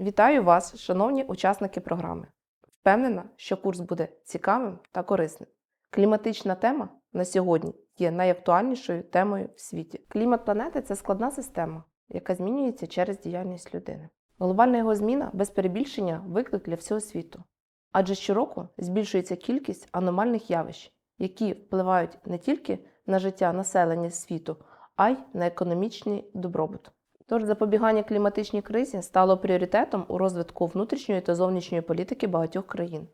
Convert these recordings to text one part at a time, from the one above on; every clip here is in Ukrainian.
Вітаю вас, шановні учасники програми. Впевнена, що курс буде цікавим та корисним. Кліматична тема на сьогодні є найактуальнішою темою в світі. Клімат планети це складна система, яка змінюється через діяльність людини. Глобальна його зміна без перебільшення виклик для всього світу. Адже щороку збільшується кількість аномальних явищ, які впливають не тільки на життя населення світу, а й на економічний добробут. Тож запобігання кліматичній кризі стало пріоритетом у розвитку внутрішньої та зовнішньої політики багатьох країн.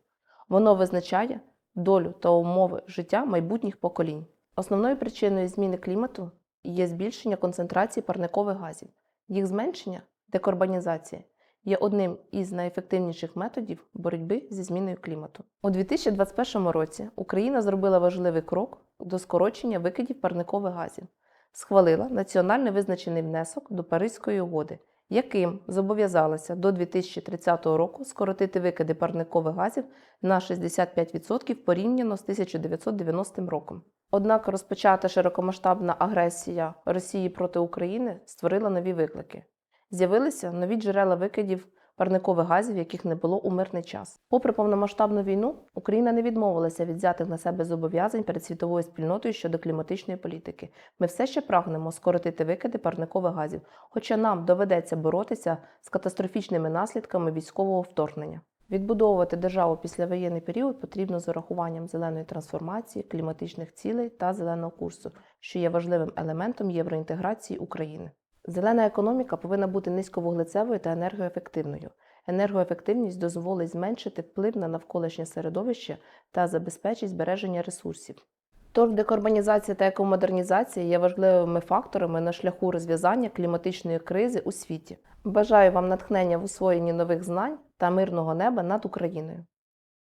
Воно визначає долю та умови життя майбутніх поколінь. Основною причиною зміни клімату є збільшення концентрації парникових газів. Їх зменшення декарбонізація є одним із найефективніших методів боротьби зі зміною клімату. У 2021 році Україна зробила важливий крок до скорочення викидів парникових газів схвалила національно визначений внесок до Паризької угоди, яким зобов'язалася до 2030 року скоротити викиди парникових газів на 65% порівняно з 1990 роком. Однак розпочата широкомасштабна агресія Росії проти України створила нові виклики. З'явилися нові джерела викидів парникових газів, яких не було у мирний час. Попри повномасштабну війну, Україна не відмовилася від взятих на себе зобов'язань перед світовою спільнотою щодо кліматичної політики. Ми все ще прагнемо скоротити викиди парникових газів, хоча нам доведеться боротися з катастрофічними наслідками військового вторгнення. Відбудовувати державу післявоєнний період потрібно з урахуванням зеленої трансформації, кліматичних цілей та зеленого курсу, що є важливим елементом євроінтеграції України. Зелена економіка повинна бути низьковуглецевою та енергоефективною. Енергоефективність дозволить зменшити вплив на навколишнє середовище та забезпечить збереження ресурсів. Тож декарбонізація та екомодернізація є важливими факторами на шляху розв'язання кліматичної кризи у світі. Бажаю вам натхнення в освоєнні нових знань та мирного неба над Україною.